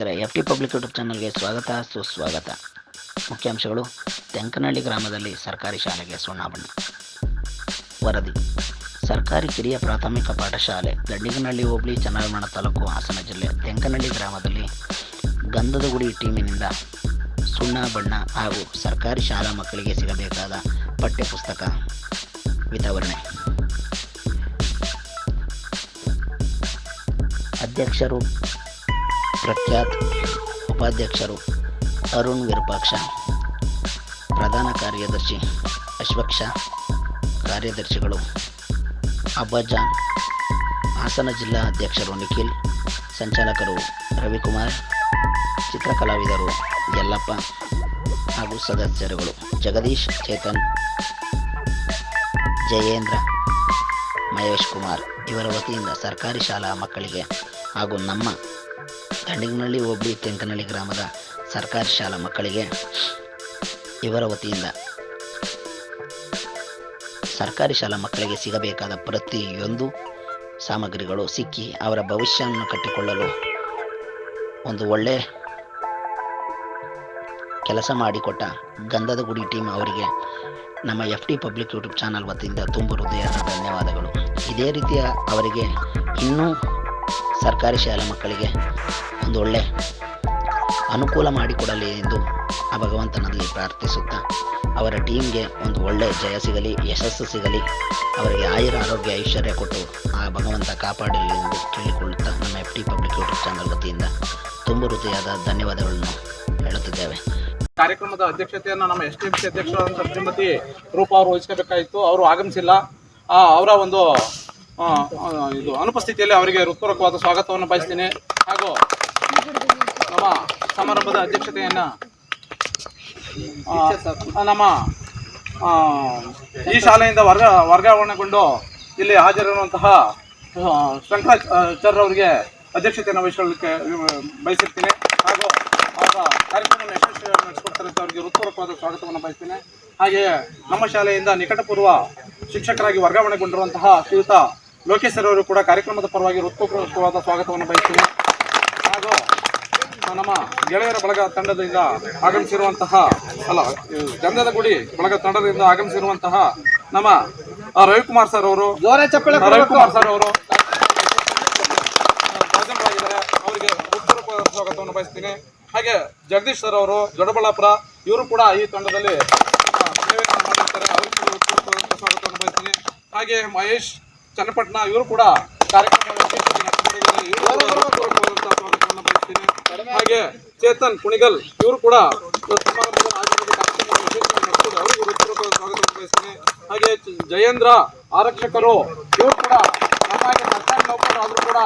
F T public YouTube ಚಾನಲ್ಗೆ ಸ್ವಾಗತ, ಸುಸ್ವಾಗತ. ಮುಖ್ಯಾಂಶಗಳು, ತೆಂಕನಹಳ್ಳಿ ಗ್ರಾಮದಲ್ಲಿ ಸರ್ಕಾರಿ ಶಾಲೆಗೆ ಸುಣ್ಣ ಬಣ್ಣ. ವರದಿ, ಸರ್ಕಾರಿ ಕಿರಿಯ ಪ್ರಾಥಮಿಕ ಪಾಠಶಾಲೆ ದಡ್ಡಿಗನಹಳ್ಳಿ ಹೋಬಳಿ ಚನ್ನರಾಯಣ ತಾಲೂಕು, ಹಾಸನ ಜಿಲ್ಲೆ, ತೆಂಕನಹಳ್ಳಿ ಗ್ರಾಮದಲ್ಲಿ ಗಂಧದ ಗುಡಿ ಟೀಮಿನಿಂದ ಸುಣ್ಣ ಬಣ್ಣ ಹಾಗೂ ಸರ್ಕಾರಿ ಶಾಲಾ ಮಕ್ಕಳಿಗೆ ಸಿಗಬೇಕಾದ ಪಠ್ಯಪುಸ್ತಕ ವಿತರಣೆ. ಅಧ್ಯಕ್ಷರು ಪ್ರಖ್ಯಾತ್ ಉಪಾಧ್ಯಕ್ಷರು ಅರುಣ್ ವಿರೂಪಾಕ್ಷ, ಪ್ರಧಾನ ಕಾರ್ಯದರ್ಶಿ ಅಶ್ವಕ್ಷ, ಕಾರ್ಯದರ್ಶಿಗಳು ಅಬ್ಬಜಾನ್ ಹಾಸನ ಜಿಲ್ಲಾ ಅಧ್ಯಕ್ಷರು ನಿಖಿಲ್, ಸಂಚಾಲಕರು ರವಿಕುಮಾರ್, ಚಿತ್ರಕಲಾವಿದರು ಯಲ್ಲಪ್ಪ ಹಾಗೂ ಸದಸ್ಯರುಗಳು ಜಗದೀಶ್ ಚೇತನ್, ಜಯೇಂದ್ರ, ಮಹೇಶ್ ಕುಮಾರ್ ಇವರ ವತಿಯಿಂದ ಸರ್ಕಾರಿ ಶಾಲಾ ಮಕ್ಕಳಿಗೆ ಹಾಗೂ ನಮ್ಮ ದಂಡಿಗನಹಳ್ಳಿ ಹೋಬಳಿ ತೆಂಕನಹಳ್ಳಿ ಗ್ರಾಮದ ಸರ್ಕಾರಿ ಶಾಲಾ ಮಕ್ಕಳಿಗೆ. ಇವರ ವತಿಯಿಂದ ಸರ್ಕಾರಿ ಶಾಲಾ ಮಕ್ಕಳಿಗೆ ಸಿಗಬೇಕಾದ ಪ್ರತಿಯೊಂದು ಸಾಮಗ್ರಿಗಳು ಸಿಕ್ಕಿ ಅವರ ಭವಿಷ್ಯವನ್ನು ಕಟ್ಟಿಕೊಳ್ಳಲು ಒಂದು ಒಳ್ಳೆ ಕೆಲಸ ಮಾಡಿಕೊಟ್ಟ ಗಂಧದ ಗುಡಿ ಟೀಮ್ ಅವರಿಗೆ ನಮ್ಮ F D public YouTube channel ವತಿಯಿಂದ ತುಂಬ ಹೃದಯದ ಧನ್ಯವಾದಗಳು. ಇದೇ ರೀತಿಯ ಅವರಿಗೆ ಇನ್ನೂ ಸರ್ಕಾರಿ ಶಾಲಾ ಮಕ್ಕಳಿಗೆ ಒಂದು ಒಳ್ಳೆ ಅನುಕೂಲ ಮಾಡಿಕೊಡಲಿ ಎಂದು ಆ ಭಗವಂತನಲ್ಲಿ ಪ್ರಾರ್ಥಿಸುತ್ತಾ ಅವರ ಟೀಮ್ಗೆ ಒಂದು ಒಳ್ಳೆ ಜಯ ಸಿಗಲಿ, ಯಶಸ್ಸು ಸಿಗಲಿ, ಅವರಿಗೆ ಆಯುರ ಆರೋಗ್ಯ ಐಶ್ವರ್ಯ ಕೊಟ್ಟು ಆ ಭಗವಂತ ಕಾಪಾಡಲಿ ಎಂದು ಕೇಳಿಕೊಳ್ಳುತ್ತಾ ನಮ್ಮ F T public YouTube channel ವತಿಯಿಂದ ತುಂಬ ಹೃದಯದ ಧನ್ಯವಾದಗಳನ್ನು ಹೇಳುತ್ತಿದ್ದೇವೆ. ಕಾರ್ಯಕ್ರಮದ ಅಧ್ಯಕ್ಷತೆಯನ್ನು ನಮ್ಮ ಎಸ್ ಟಿ ಎಂ ಸಿ ಅಧ್ಯಕ್ಷರಾದಂಥ ಶ್ರೀಮತಿ ರೂಪ ಅವರು ವಹಿಸ್ಕೋಬೇಕಾಯಿತು. ಅವರು ಆಗಮಿಸಿಲ್ಲ. ಅವರ ಒಂದು ಇದು ಅನುಪಸ್ಥಿತಿಯಲ್ಲಿ ಅವರಿಗೆ ಹೃತ್ಪೂರ್ವಕವಾದ ಸ್ವಾಗತವನ್ನು ಬಯಸ್ತೀನಿ. ಹಾಗೂ ನಮ್ಮ ಸಮಾರಂಭದ ಅಧ್ಯಕ್ಷತೆಯನ್ನು ನಮ್ಮ ಈ ಶಾಲೆಯಿಂದ ವರ್ಗ, ವರ್ಗಾವಣೆಗೊಂಡು ಇಲ್ಲಿ ಹಾಜರಿರುವಂತಹ ಶಂಕರಾಚಾರ್ಯ ಅವರಿಗೆ ಅಧ್ಯಕ್ಷತೆಯನ್ನು ವಹಿಸಿಕೊಳ್ಳಕ್ಕೆ ಬಯಸಿರ್ತೀನಿ. ಹಾಗೂ ಅವರ ಕಾರ್ಯಕ್ರಮವನ್ನು ಯಶಸ್ವಿಯಾಗಿ ನಡೆಸಿಕೊಡ್ತಾರೆ ಅವರಿಗೆ ಹೃತ್ಪೂರ್ವಕವಾದ ಸ್ವಾಗತವನ್ನು ಬಯಸ್ತೇನೆ. ಹಾಗೆಯೇ ನಮ್ಮ ಶಾಲೆಯಿಂದ ನಿಕಟಪೂರ್ವ ಶಿಕ್ಷಕರಾಗಿ ವರ್ಗಾವಣೆಗೊಂಡಿರುವಂತಹ ಶ್ರೀಯುತ ಲೋಕೇಶ್ವರ ಅವರು ಕೂಡ ಕಾರ್ಯಕ್ರಮದ ಪರವಾಗಿ ಹೃತ್ಪೂರ್ವಕವಾದ ಸ್ವಾಗತವನ್ನು ಬಯಸ್ತೀನಿ ಹಾಗೂ ನಮ್ಮ ಗೆಳೆಯರ ಬಳಗ ತಂಡದಿಂದ ಆಗಮಿಸಿರುವಂತಹ ಅಲ್ಲ ಗಂಧದ ಗುಡಿ ಬಳಗ ತಂಡದಿಂದ ಆಗಮಿಸಿರುವಂತಹ ನಮ್ಮ ರವಿಕುಮಾರ್ ಸರ್ ಅವರು ರವಿಕುಮಾರ್ ಸರ್ ಅವರು ಅವರಿಗೆ ಹೃತ್ಪೂರ್ವಕವಾದ ಸ್ವಾಗತವನ್ನು ಬಯಸ್ತೀನಿ ಹಾಗೆ ಜಗದೀಶ್ ಸರ್ ಅವರು ದೊಡ್ಡಬಳ್ಳಾಪುರ ಇವರು ಕೂಡ ಈ ತಂಡದಲ್ಲಿ ಮಾಡಿರ್ತಾರೆ ಅವರಿಗೂ ಸ್ವಾಗತವನ್ನು ಬಯಸ್ತೀನಿ ಹಾಗೆ ಮಹೇಶ್ ಚನ್ನಪಟ್ಟಣ ಇವರು ಕೂಡ ಕಾರ್ಯಕ್ರಮ ಹಾಗೆ ಚೇತನ್, ಕುಣಿಗಲ್ ಇವರು ಕೂಡ ಹಾಗೆ ಜಯೇಂದ್ರ ಆರಕ್ಷಕರು ಇವರು ಕೂಡ ಆದರೂ ಕೂಡ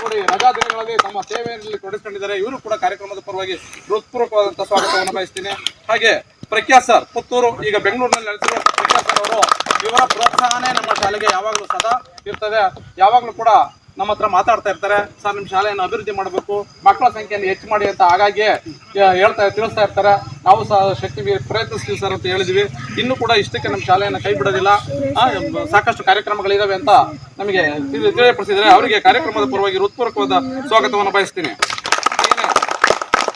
ನೋಡಿ ರಜಾ ದಿನಗಳಲ್ಲಿ ತಮ್ಮ ಸೇವೆಯಲ್ಲಿ ತೊಡಸ್ಕೊಂಡಿದ್ದಾರೆ ಇವರು ಕೂಡ ಕಾರ್ಯಕ್ರಮದ ಪರವಾಗಿ ಹೃತ್ಪೂರ್ವಕವಾದಂತಹ ಸ್ವಾಗತವನ್ನು ಬಯಸ್ತೀನಿ ಹಾಗೆ ಪ್ರಖ್ಯಾತ್ ಸರ್, ಪುತ್ತೂರು, ಈಗ ಬೆಂಗಳೂರಿನಲ್ಲಿ ನೆಲೆಸಿರುವ ಪ್ರಖ್ಯಾತ್ ಸರ್ ಅವರು ಇವರ ಪ್ರೋತ್ಸಾಹನೇ ನಮ್ಮ ಶಾಲೆಗೆ ಯಾವಾಗಲೂ ಸದಾ ಇರ್ತದೆ. ಯಾವಾಗಲೂ ಕೂಡ ನಮ್ಮ ಹತ್ರ ಮಾತಾಡ್ತಾ ಇರ್ತಾರೆ. ಸರ್, ನಿಮ್ಮ ಶಾಲೆಯನ್ನು ಅಭಿವೃದ್ಧಿ ಮಾಡಬೇಕು. ಮಕ್ಕಳ ಸಂಖ್ಯೆಯನ್ನು ಹೆಚ್ಚು ಮಾಡಿ ಅಂತ ಹಾಗಾಗಿ ಹೇಳ್ತಾ, ತಿಳಿಸ್ತಾ ಇರ್ತಾರೆ. ನಾವು ಸಹ ಶಕ್ತಿ ಪ್ರಯತ್ನಿಸ್ತೀವಿ ಸರ್ ಅಂತ ಹೇಳಿದ್ವಿ. ಇನ್ನೂ ಕೂಡ ಇಷ್ಟಕ್ಕೆ ನಮ್ಮ ಶಾಲೆಯನ್ನು ಕೈ ಬಿಡೋದಿಲ್ಲ. ಸಾಕಷ್ಟು ಕಾರ್ಯಕ್ರಮಗಳಿದಾವೆ ಅಂತ ನಮಗೆ ತಿಳಿ- ತಿಳಿಯಪಡಿಸಿದ್ದಾರೆ ಅವರಿಗೆ ಕಾರ್ಯಕ್ರಮದ ಪರವಾಗಿ ಹೃತ್ಪೂರ್ವಕವಾದ ಸ್ವಾಗತವನ್ನು ಬಯಸ್ತೀನಿ.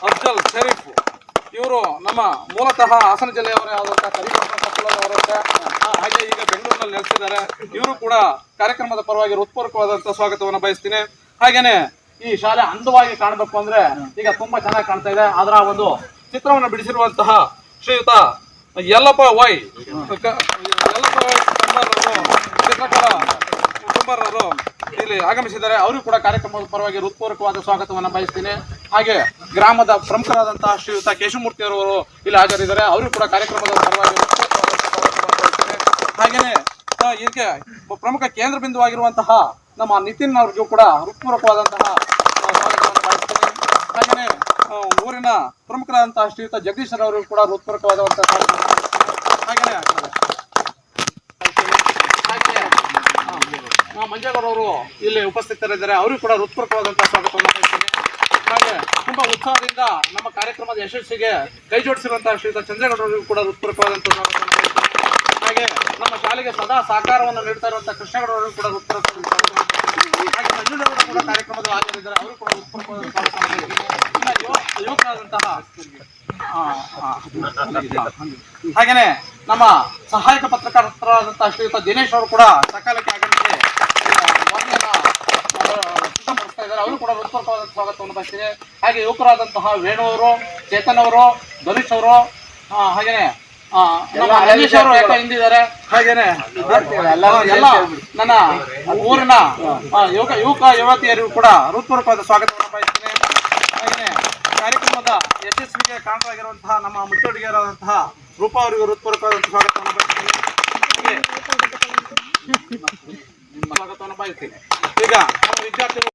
ಅಫ್ಜಲ್ ಶರೀಫ್. ಇವರು ನಮ್ಮ ಮೂಲತಃ ಹಾಸನ ಜಿಲ್ಲೆಯವರೇ ಆದಂತಹ ಕರಿಗಪ್ಪನವರೇ ಹಾಗೆ ಈಗ ಬೆಂಗಳೂರಿನಲ್ಲಿ ನೆಲೆಸಿದ್ದಾರೆ. ಇವರು ಕೂಡ ಕಾರ್ಯಕ್ರಮದ ಪರವಾಗಿ ಹೃತ್ಪೂರ್ವಕವಾದಂತಹ ಸ್ವಾಗತವನ್ನು ಬಯಸ್ತೀನಿ. ಹಾಗೇನೆ ಈ ಶಾಲೆ ಅಂದವಾಗಿ ಕಾಣಬೇಕು ಅಂದ್ರೆ ಈಗ ತುಂಬಾ ಚೆನ್ನಾಗಿ ಕಾಣ್ತಾ ಇದೆ. ಅದರ ಒಂದು ಚಿತ್ರವನ್ನು ಬಿಡಿಸಿರುವಂತಹ ಶ್ರೀಯುತ ಯಲ್ಲಪ್ಪ ವೈ ಯಲ್ಲಪ್ಪ ಕುಟುಂಬರವರು ಇಲ್ಲಿ ಆಗಮಿಸಿದ್ದಾರೆ. ಅವರು ಕೂಡ ಕಾರ್ಯಕ್ರಮದ ಪರವಾಗಿ ಹೃತ್ಪೂರ್ವಕವಾದ ಸ್ವಾಗತವನ್ನು ಬಯಸ್ತೀನಿ. ಹಾಗೆ ಗ್ರಾಮದ ಪ್ರಮುಖರಾದಂತಹ ಶ್ರೀಯುತ ಕೇಶಮೂರ್ತಿಯವರು ಇಲ್ಲಿ ಹಾಜರಿದ್ದಾರೆ. ಅವರು ಕೂಡ ಕಾರ್ಯಕ್ರಮದ ಪರವಾಗಿ ಆ, ಇದಕ್ಕೆ ಪ್ರಮುಖ ಕೇಂದ್ರ ಬಿಂದುವಾಗಿರುವಂತಹ ನಮ್ಮ ನಿತಿನ್ ಅವ್ರಿಗೂ ಕೂಡ ಹೃತ್ಪೂರ್ವಕವಾದಂತಹ ಹಾಗೆಯೇ ಊರಿನ ಪ್ರಮುಖರಾದಂತಹ ಶ್ರೀಯುತ ಜಗದೀಶ್ ಅವರು ಕೂಡ ಹೃತ್ಪೂರ್ವಕವಾದಂತಹ ಸ್ವಾಗತವನ್ನು ಬಯಸ್ತೀನಿ ಹಾಗೇನೆ ಹಾಗೆ ಆ, ಮಂಜೇಗೌಡ ಅವರು ಇಲ್ಲಿ ಉಪಸ್ಥಿತರಿದ್ದಾರೆ. ಅವರಿಗೂ ಕೂಡ ಹೃತ್ಪೂರ್ವಕವಾದಂತಹ ಸ್ವಾಗತವನ್ನು ಹಾಗೆ ತುಂಬಾ ಉತ್ಸಾಹದಿಂದ ನಮ್ಮ ಕಾರ್ಯಕ್ರಮದ ಯಶಸ್ಸಿಗೆ ಕೈ ಜೋಡಿಸಿರುವಂತಹ ಶ್ರೀಯುತ ಚಂದ್ರೇಗೌಡರಿಗೂ ಕೂಡ ಸ್ವಾಗತವನ್ನು ಹಾಗೆ ನಮ್ಮ ಶಾಲೆಗೆ ಸದಾ ಸಹಕಾರವನ್ನು ನೀಡ್ತಾ ಇರುವಂತಹ ಕೃಷ್ಣಗೌಡರು ಕೂಡ ಹಾಗೆ ಮಂಜುಳವರು ಕೂಡ ಕಾರ್ಯಕ್ರಮದಲ್ಲಿ ಹಾಜರಿದ್ದಾರೆ ಅವರು ಕೂಡ ಉತ್ಪೂರ್ವಕವಾದ ಯುವಕರಾದಂತಹ ಹಾಗೇನೆ ನಮ್ಮ ಸಹಾಯಕ ಪತ್ರಕರ್ತರಾದಂತಹ ಶ್ರೀಯುತ ದಿನೇಶ್ ಅವರು ಕೂಡ ಸಕಾಲಕ್ಕೆ ಆಗಮಿಸಿ ಆ, ವರದಿಯನ್ನ ಆ, ಸಿದ್ಧಪಡಿಸ್ತಾ ಇದ್ದಾರೆ ಅವರು ಕೂಡ ಹೃತ್ಪೂರ್ವಕವಾದ ಸ್ವಾಗತವನ್ನು ಬಯಸ್ತೀನಿ. ಹಾಗೆ ಯುವಕರಾದಂತಹ ವೇಣು ಅವರು ಚೇತನ್ ಅವರು ಧನುಷ್ ಅವರು ಆ, ಹಾಗೇನೆ ರಮೇಶ್ ಅವರು ಯಾಕೋ ಹಿಂದಿದ್ದಾರೆ. ಹಾಗೇನೆ. ಎಲ್ಲ ನನ್ನ ಊರಿನ ಯುವಕ ಯುವಕ ಯುವತಿಯರಿಗೂ ಕೂಡ ಹೃತ್ಪೂರ್ವಕವಾದ ಸ್ವಾಗತವನ್ನು ಬಯಸ್ತೀನಿ. ಹಾಗೇನೆ ಕಾರ್ಯಕ್ರಮದ ಯಶಸ್ವಿಗೆ ಕಾರಣರಾಗಿರುವಂತಹ ನಮ್ಮ ಮುಚ್ಚುಡುಗಿಯರಾದಂತಹ ರೂಪ ಅವರಿಗೂ ಹೃತ್ಪೂರ್ವಕವಾದ ಸ್ವಾಗತವನ್ನು ಬಯಸ್ತೀನಿ. ಸ್ವಾಗತವನ್ನು ಬಯಸ್ತೀನಿ. ಈಗ ನಮ್ಮ ವಿದ್ಯಾರ್ಥಿಗಳು